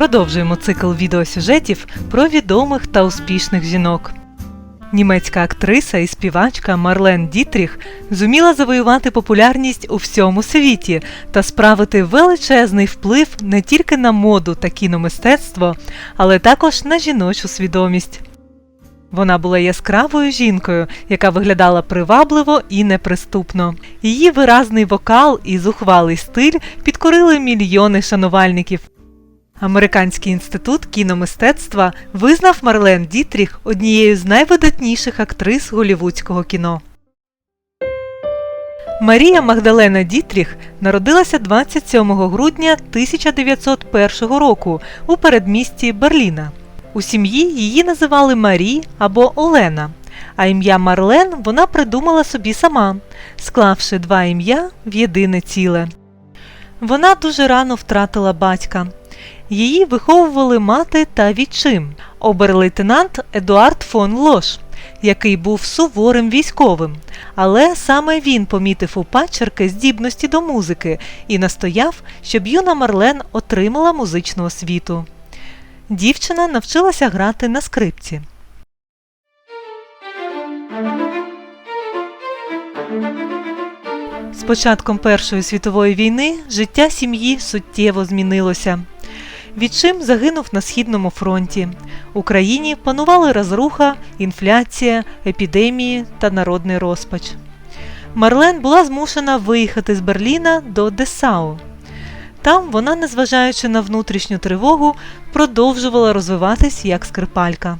Продовжуємо цикл відеосюжетів про відомих та успішних жінок. Німецька актриса і співачка Марлен Дітріх зуміла завоювати популярність у всьому світі та справити величезний вплив не тільки на моду та кіномистецтво, але також на жіночу свідомість. Вона була яскравою жінкою, яка виглядала привабливо і неприступно. Її виразний вокал і зухвалий стиль підкорили мільйони шанувальників. Американський інститут кіномистецтва визнав Марлен Дітріх однією з найвидатніших актрис голівудського кіно. Марія Магдалена Дітріх народилася 27 грудня 1901 року у передмісті Берліна. У сім'ї її називали Марі або Олена, а ім'я Марлен вона придумала собі сама, склавши два ім'я в єдине ціле. Вона дуже рано втратила батька. Її виховували мати та відчим, обер-лейтенант Едуард фон Лош, який був суворим військовим, але саме він помітив у падчерки здібності до музики і настояв, щоб юна Марлен отримала музичну освіту. Дівчина навчилася грати на скрипці. З початком Першої світової війни життя сім'ї суттєво змінилося. Відчим загинув на східному фронті. У країні панували розруха, інфляція, епідемії та народний розпач. Марлен була змушена виїхати з Берліна до Десау. Там вона, незважаючи на внутрішню тривогу, продовжувала розвиватись як скрипалька.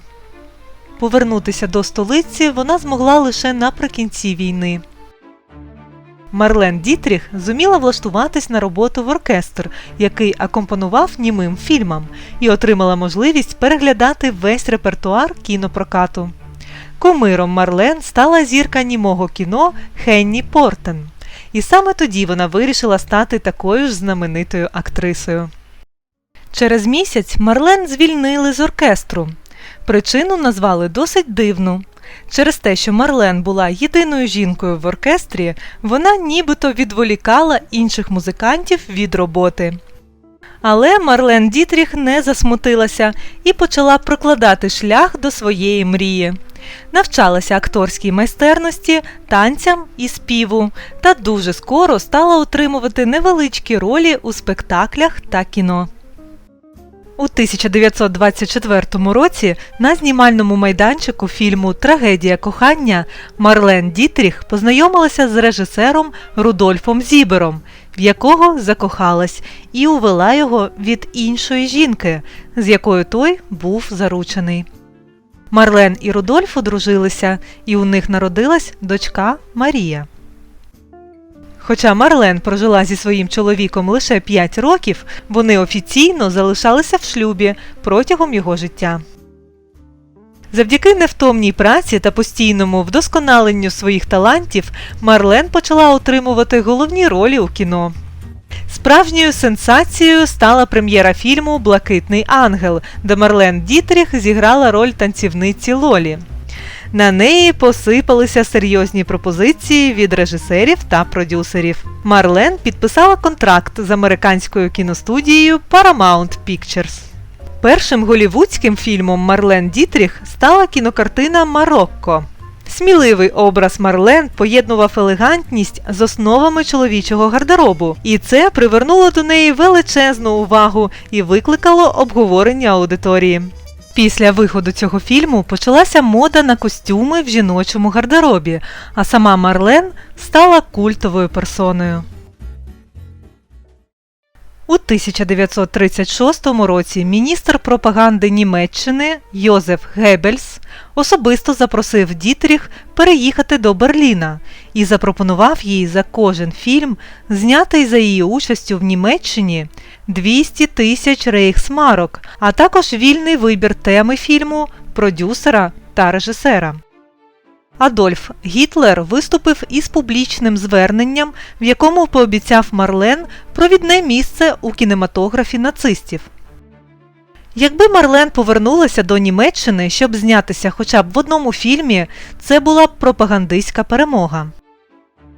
Повернутися до столиці вона змогла лише наприкінці війни. Марлен Дітріх зуміла влаштуватись на роботу в оркестр, який акомпонував німим фільмам, і отримала можливість переглядати весь репертуар кінопрокату. Кумиром Марлен стала зірка німого кіно Хенні Портен. І саме тоді вона вирішила стати такою ж знаменитою актрисою. Через місяць Марлен звільнили з оркестру. Причину назвали досить дивну. Через те, що Марлен була єдиною жінкою в оркестрі, вона нібито відволікала інших музикантів від роботи. Але Марлен Дітріх не засмутилася і почала прокладати шлях до своєї мрії. Навчалася акторській майстерності, танцям і співу, та дуже скоро стала отримувати невеличкі ролі у спектаклях та кіно. У 1924 році на знімальному майданчику фільму Трагедія кохання Марлен Дітріх познайомилася з режисером Рудольфом Зібером, в якого закохалась, і увела його від іншої жінки, з якою той був заручений. Марлен і Рудольф одружилися, і у них народилась дочка Марія. Хоча Марлен прожила зі своїм чоловіком лише 5 років, вони офіційно залишалися в шлюбі протягом його життя. Завдяки невтомній праці та постійному вдосконаленню своїх талантів Марлен почала отримувати головні ролі у кіно. Справжньою сенсацією стала прем'єра фільму Блакитний ангел, де Марлен Дітріх зіграла роль танцівниці Лолі. На неї посипалися серйозні пропозиції від режисерів та продюсерів. Марлен підписала контракт з американською кіностудією Paramount Pictures. Першим голівудським фільмом Марлен Дітріх стала кінокартина Марокко. Сміливий образ Марлен поєднував елегантність з основами чоловічого гардеробу, і це привернуло до неї величезну увагу і викликало обговорення аудиторії. Після виходу цього фільму почалася мода на костюми в жіночому гардеробі, а сама Марлен стала культовою персоною. У 1936 році міністр пропаганди Німеччини Йозеф Геббельс особисто запросив Дітріх переїхати до Берліна і запропонував їй за кожен фільм, знятий за її участю в Німеччині, 200 тисяч рейхсмарок, а також вільний вибір теми фільму, продюсера та режисера. Адольф Гітлер виступив із публічним зверненням, в якому пообіцяв Марлен провідне місце у кінематографі нацистів. Якби Марлен повернулася до Німеччини, щоб знятися хоча б в одному фільмі, це була б пропагандистська перемога.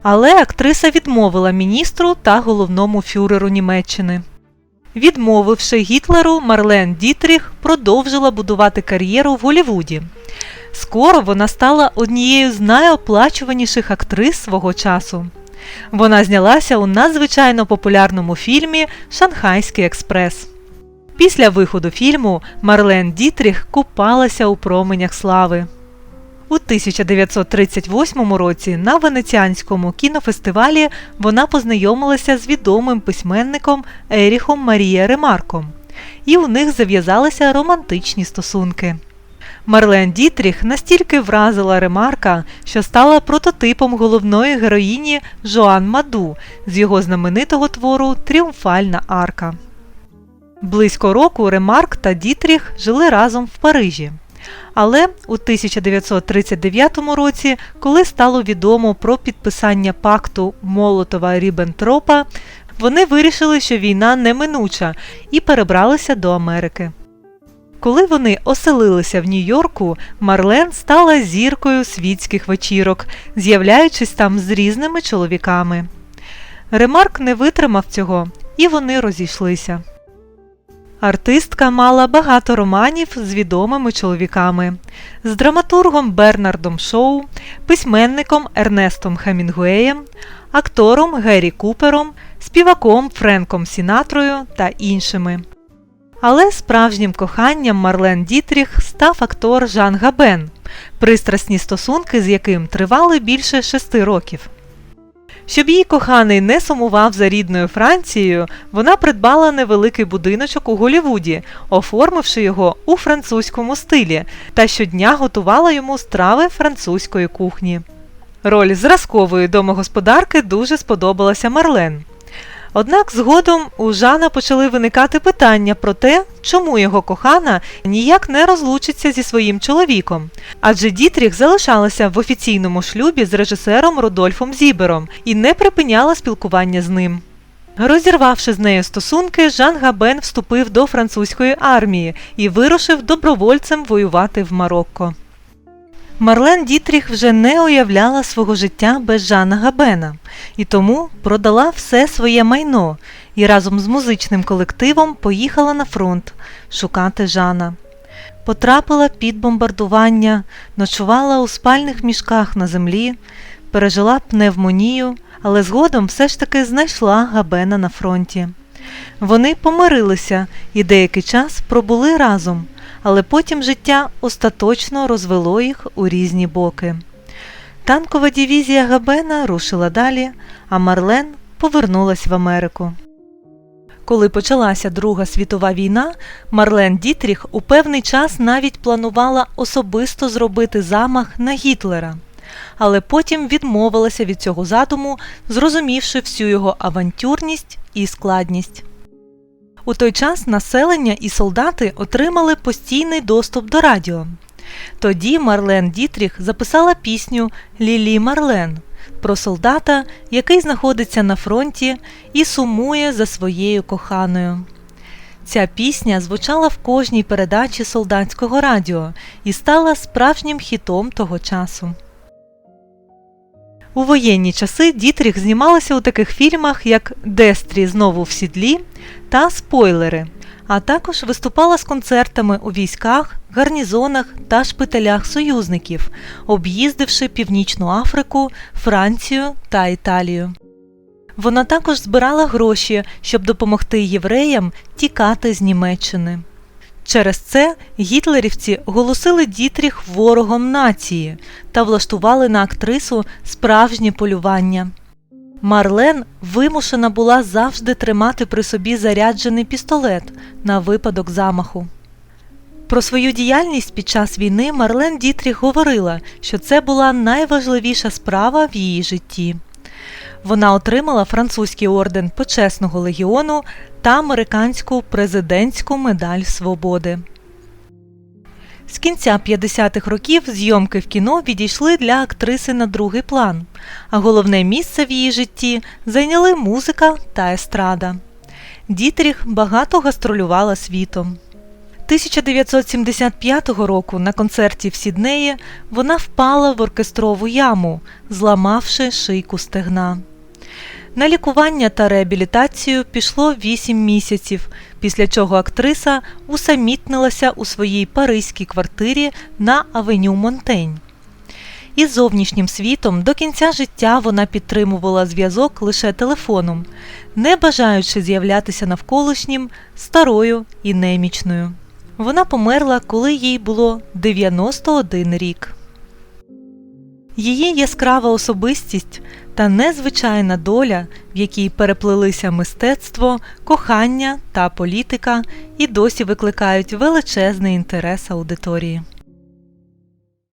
Але актриса відмовила міністру та головному фюреру Німеччини. Відмовивши Гітлеру, Марлен Дітріх продовжила будувати кар'єру в Голлівуді. Скоро вона стала однією з найоплачуваніших актрис свого часу. Вона знялася у надзвичайно популярному фільмі Шанхайський експрес. Після виходу фільму Марлен Дітріх купалася у променях слави. У 1938 році на Венеціанському кінофестивалі вона познайомилася з відомим письменником Еріхом Марія Ремарком, і у них зав'язалися романтичні стосунки. Марлен Дітріх настільки вразила Ремарка, що стала прототипом головної героїні Жоан Маду з його знаменитого твору Тріумфальна арка. Близько року Ремарк та Дітріх жили разом в Парижі. Але у 1939 році, коли стало відомо про підписання пакту Молотова Ріббентропа, вони вирішили, що війна неминуча, і перебралися до Америки. Коли вони оселилися в Нью-Йорку, Марлен стала зіркою світських вечірок, з'являючись там з різними чоловіками. Ремарк не витримав цього, і вони розійшлися. Артистка мала багато романів з відомими чоловіками, з драматургом Бернардом Шоу, письменником Ернестом Хемінгуеєм, актором Геррі Купером, співаком Френком Сінатрою та іншими. Але справжнім коханням Марлен Дітріх став актор Жан Габен, пристрасні стосунки з яким тривали більше шести років. Щоб її коханий не сумував за рідною Францією, вона придбала невеликий будиночок у Голлівуді, оформивши його у французькому стилі, та щодня готувала йому страви французької кухні. Роль зразкової домогосподарки дуже сподобалася Марлен. Однак згодом у Жана почали виникати питання про те, чому його кохана ніяк не розлучиться зі своїм чоловіком. Адже Дітріх залишалася в офіційному шлюбі з режисером Рудольфом Зібером і не припиняла спілкування з ним. Розірвавши з нею стосунки, Жан Габен вступив до французької армії і вирушив добровольцем воювати в Марокко. Марлен Дітріх вже не уявляла свого життя без Жана Габена і тому продала все своє майно і разом з музичним колективом поїхала на фронт шукати Жана. Потрапила під бомбардування, ночувала у спальних мішках на землі, пережила пневмонію, але згодом все ж таки знайшла Габена на фронті. Вони помирилися і деякий час пробули разом але потім життя остаточно розвело їх у різні боки. Танкова дивізія Габена рушила далі, а Марлен повернулась в Америку. Коли почалася Друга світова війна, Марлен Дітріх у певний час навіть планувала особисто зробити замах на Гітлера, але потім відмовилася від цього задуму, зрозумівши всю його авантюрність і складність. У той час населення і солдати отримали постійний доступ до радіо. Тоді Марлен Дітріх записала пісню Лілі Марлен про солдата, який знаходиться на фронті і сумує за своєю коханою. Ця пісня звучала в кожній передачі солдатського радіо і стала справжнім хітом того часу. У воєнні часи Дітріх знімалася у таких фільмах, як Дестрі знову в сідлі та Спойлери, а також виступала з концертами у військах, гарнізонах та шпиталях союзників, об'їздивши Північну Африку, Францію та Італію. Вона також збирала гроші, щоб допомогти євреям тікати з Німеччини. Через це гітлерівці оголосили Дітріх ворогом нації та влаштували на актрису справжнє полювання. Марлен вимушена була завжди тримати при собі заряджений пістолет на випадок замаху. Про свою діяльність під час війни Марлен Дітріх говорила, що це була найважливіша справа в її житті. Вона отримала французький орден Почесного легіону та американську президентську медаль свободи. З кінця 50-х років зйомки в кіно відійшли для актриси на другий план, а головне місце в її житті зайняли музика та естрада. Дітріх багато гастролювала світом. 1975 року на концерті в Сіднеї вона впала в оркестрову яму, зламавши шийку стегна. На лікування та реабілітацію пішло 8 місяців, після чого актриса усамітнилася у своїй паризькій квартирі на авеню Монтень. Із зовнішнім світом до кінця життя вона підтримувала зв'язок лише телефоном, не бажаючи з'являтися навколишнім старою і немічною. Вона померла, коли їй було 91 рік. Її яскрава особистість та незвичайна доля, в якій переплилися мистецтво, кохання та політика, і досі викликають величезний інтерес аудиторії.